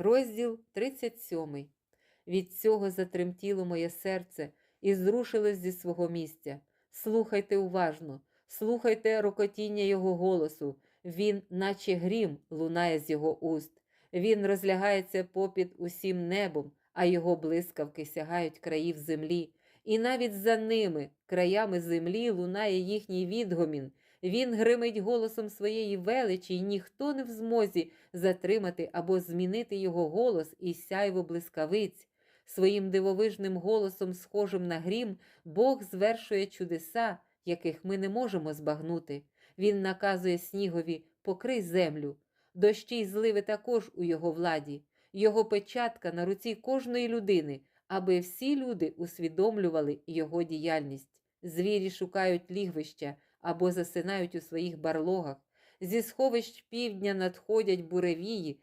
Розділ 37. Від цього затремтіло моє серце і зрушилось зі свого місця. Слухайте уважно, слухайте рокотіння його голосу. Він, наче грім, лунає з його уст. Він розлягається попід усім небом, а його блискавки сягають країв землі. І навіть за ними, краями землі, лунає їхній відгомін. Він гримить голосом своєї величі, і ніхто не в змозі затримати або змінити його голос і сяйво блискавиць. Своїм дивовижним голосом, схожим на грім, Бог звершує чудеса, яких ми не можемо збагнути. Він наказує снігові покрий землю. Дощі й зливи також у його владі, його печатка на руці кожної людини, аби всі люди усвідомлювали його діяльність. Звірі шукають лігвища або засинають у своїх барлогах. Зі сховищ півдня надходять буревії,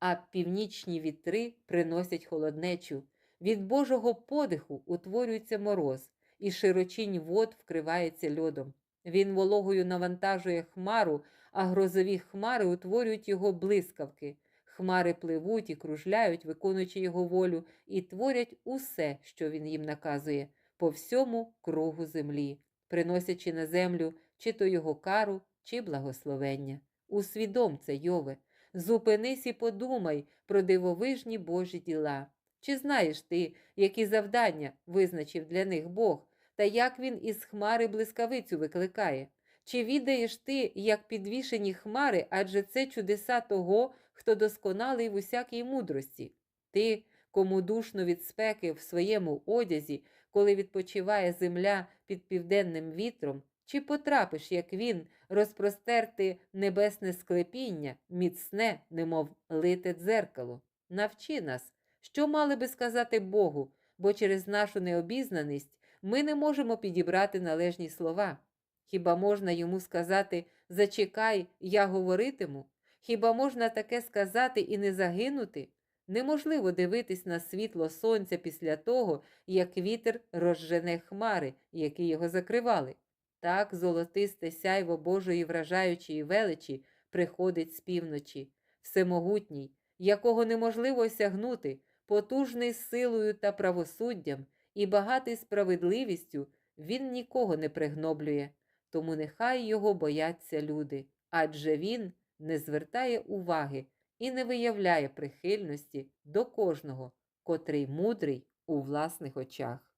а північні вітри приносять холоднечу. Від Божого подиху утворюється мороз, і широчінь вод вкривається льодом. Він вологою навантажує хмару, а грозові хмари утворюють його блискавки. Хмари пливуть і кружляють, виконуючи його волю, і творять усе, що він їм наказує, по всьому кругу землі, приносячи на землю чи то його кару, чи благословення. Усвідом це, Йове, зупинись і подумай про дивовижні Божі діла. Чи знаєш ти, які завдання визначив для них Бог, та як він із хмари блискавицю викликає? Чи відаєш ти, як підвішені хмари, адже це чудеса того, хто досконалий в усякій мудрості? Ти, кому душно від спеки в своєму одязі, коли відпочиває земля під південним вітром, чи потрапиш, як він, розпростерти небесне склепіння, міцне, немов лите дзеркало? Навчи нас, що мали би сказати Богу, бо через нашу необізнаність ми не можемо підібрати належні слова. Хіба можна йому сказати Зачекай, я говоритиму? Хіба можна таке сказати і не загинути? Неможливо дивитись на світло сонця після того, як вітер розжене хмари, які його закривали. Так золотисте сяйво Божої вражаючої величі приходить з півночі, всемогутній, якого неможливо осягнути, потужний силою та правосуддям і багатий справедливістю, він нікого не пригноблює, тому нехай його бояться люди, адже він не звертає уваги і не виявляє прихильності до кожного, котрий мудрий у власних очах.